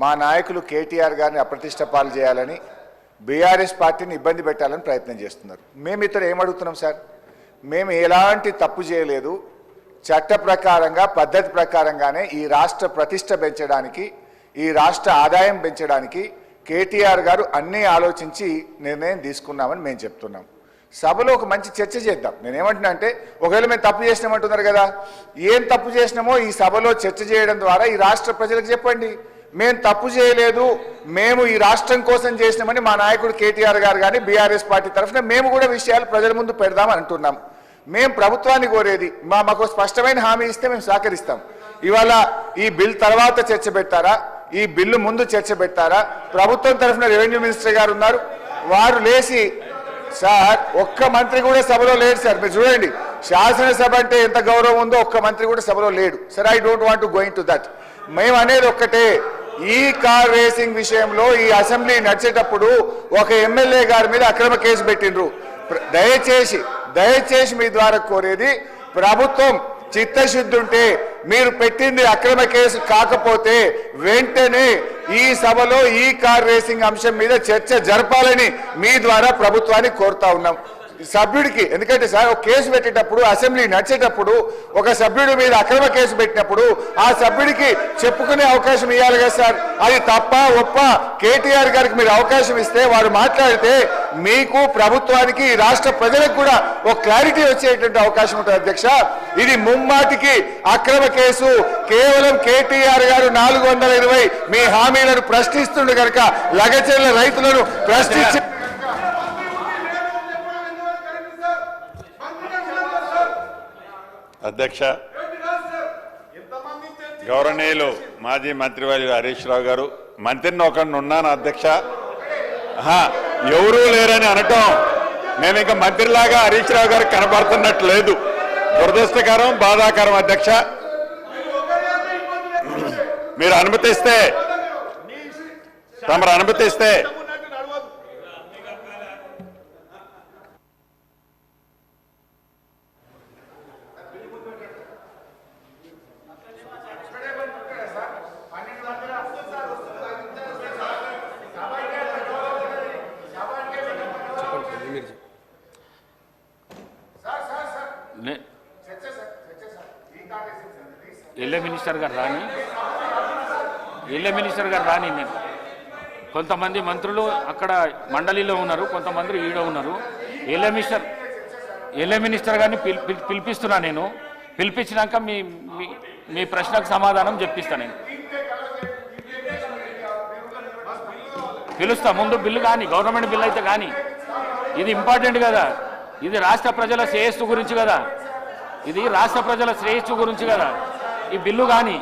మా నాయకులు కేటీఆర్ గారిని అప్రతిష్ట పాలు చేయాలని బీఆర్ఎస్ పార్టీని ఇబ్బంది పెట్టాలని ప్రయత్నం చేస్తున్నారు. మేము ఇతను ఏమడుగుతున్నాం సార్? మేము ఎలాంటి తప్పు చేయలేదు. చట్ట ప్రకారంగా పద్ధతి ప్రకారంగానే ఈ రాష్ట్ర ప్రతిష్ట పెంచడానికి ఈ రాష్ట్ర ఆదాయం పెంచడానికి కేటీఆర్ గారు అన్నీ ఆలోచించి నిర్ణయం తీసుకున్నామని మేము చెప్తున్నాం. సభలో ఒక మంచి చర్చ చేద్దాం. నేనేమంటున్నా అంటే ఒకవేళ మేము తప్పు చేసినామంటున్నారు కదా ఏం తప్పు చేసినామో ఈ సభలో చర్చ చేయడం ద్వారా ఈ రాష్ట్ర ప్రజలకు చెప్పండి. మేము తప్పు చేయలేదు మేము ఈ రాష్ట్రం కోసం చేసినామని మా నాయకుడు కేటీఆర్ గారు కానీ బీఆర్ఎస్ పార్టీ తరఫున మేము కూడా విషయాలు ప్రజల ముందు పెడదాం అంటున్నాం. మేము ప్రభుత్వాన్ని కోరేది మా మాకు స్పష్టమైన హామీ ఇస్తే మేము సహకరిస్తాం. ఇవాళ ఈ బిల్ తర్వాత చర్చ పెట్టారా ఈ బిల్లు ముందు చర్చ పెట్టారా ప్రభుత్వం తరఫున రెవెన్యూ మినిస్టర్ గారు ఉన్నారు. వారు లేచి సార్ ఒక్క మంత్రి కూడా సభలో లేడు సార్. మీరు చూడండి శాసనసభ అంటే ఎంత గౌరవం ఉందో ఒక్క మంత్రి కూడా సభలో లేడు. Sir I don't want going to that మేము అనేది ఒక్కటే. ఈ కార్ రేసింగ్ విషయంలో ఈ అసెంబ్లీ నడిచేటప్పుడు ఒక ఎమ్మెల్యే గారి మీద అక్రమ కేసు పెట్టిండ్రు. దయచేసి దయచేసి మీ ద్వారా కోరేది ప్రభుత్వం చిత్తశుద్ధి ఉంటే మీరు పెట్టింది అక్రమ కేసు కాకపోతే వెంటనే ఈ సభలో ఈ కార్ రేసింగ్ అంశం మీద చర్చ జరపాలని మీ ద్వారా ప్రభుత్వాన్ని కోరుతా ఉన్నాం. సభ్యుడికి ఎందుకంటే సార్ ఒక కేసు పెట్టేటప్పుడు అసెంబ్లీ నడిచేటప్పుడు ఒక సభ్యుడి మీద అక్రమ కేసు పెట్టినప్పుడు ఆ సభ్యుడికి చెప్పుకునే అవకాశం ఇవ్వాలి కదా సార్. అది తప్ప ఒప్ప కేటీఆర్ గారికి మీరు అవకాశం ఇస్తే వారు మాట్లాడితే మీకు ప్రభుత్వానికి రాష్ట్ర ప్రజలకు కూడా ఒక క్లారిటీ వచ్చేటువంటి అవకాశం ఉంటుంది అధ్యక్ష. ఇది ముమ్మాటికి అక్రమ కేసు. కేవలం కేటీఆర్ గారు నాలుగు వందల ఇరవై మీ హామీలను ప్రశ్నిస్తుండే కనుక లగచెర్ల రైతులను ప్రశ్నించి అధ్యక్ష గౌరవనీయులు మాజీ మంత్రివర్యులు హరీష్ రావు గారు. మంత్రిని ఒకరిని ఉన్నాను అధ్యక్ష. ఎవరూ లేరని అనటం. మేము ఇంకా మంత్రిలాగా హరీష్ రావు గారికి కనబడుతున్నట్టు లేదు దురదృష్టకరం బాధాకరం అధ్యక్ష. మీరు అనుమతిస్తే తమరు అనుమతిస్తే ఎల్లే మినిస్టర్ గారు రాని ఎల్లే మినిస్టర్ గారు రాని నేను. కొంతమంది మంత్రులు అక్కడ మండలిలో ఉన్నారు కొంతమంది ఈడ ఉన్నారు. ఎల్లే మినిస్టర్ ఎల్లే మినిస్టర్ గారిని పిలిపిస్తున్నా నేను. పిలిపించినాక మీ మీ- ప్రశ్నకు సమాధానం చెప్పిస్తా నేను. పిలుస్తా ముందు బిల్లు కానీ గవర్నమెంట్ బిల్లు అయితే కానీ ఇది ఇంపార్టెంట్ కదా. ఇది రాష్ట్ర ప్రజల శ్రేయస్సు గురించి కదా. ఇది రాష్ట్ర ప్రజల శ్రేయస్సు గురించి కదా. ఈ బిల్లు కానీ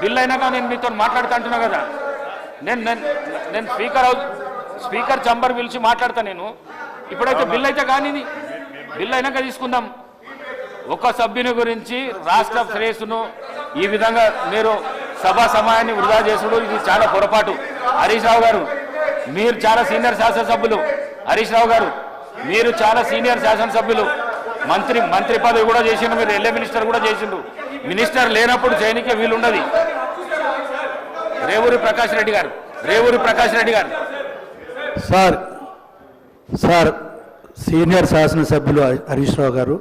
బిల్లు అయినాక నేను మీతో మాట్లాడుతా అంటున్నా కదా. నేను నేను స్పీకర్ స్పీకర్ చంబర్ పిలిచి మాట్లాడతా నేను. ఇప్పుడైతే బిల్లు అయితే కానీ ఇది. బిల్లు అయినాక తీసుకుందాం. ఒక సభ్యుని గురించి రాష్ట్ర శ్రేయస్సును ఈ విధంగా మీరు సభా సమయాన్ని వృధా చేసుడు ఇది చాలా పొరపాటు. హరీష్ రావు గారు మీరు చాలా సీనియర్ శాసనసభ్యులు. హరీష్ రావు గారు మీరు చాలా సీనియర్ శాసనసభ్యులు. మంత్రి మంత్రి పదవి కూడా చేసిండు మీరు ఎల్ఏ మినిస్టర్ కూడా చేసిండు. మినిస్టర్ లేనప్పుడు చేయనికే వీలుండదు. రేవూరి ప్రకాష్ రెడ్డి గారు రేవూరి ప్రకాష్ రెడ్డి గారు. సార్ సార్ సీనియర్ శాసనసభ్యులు హరీష్ రావు గారు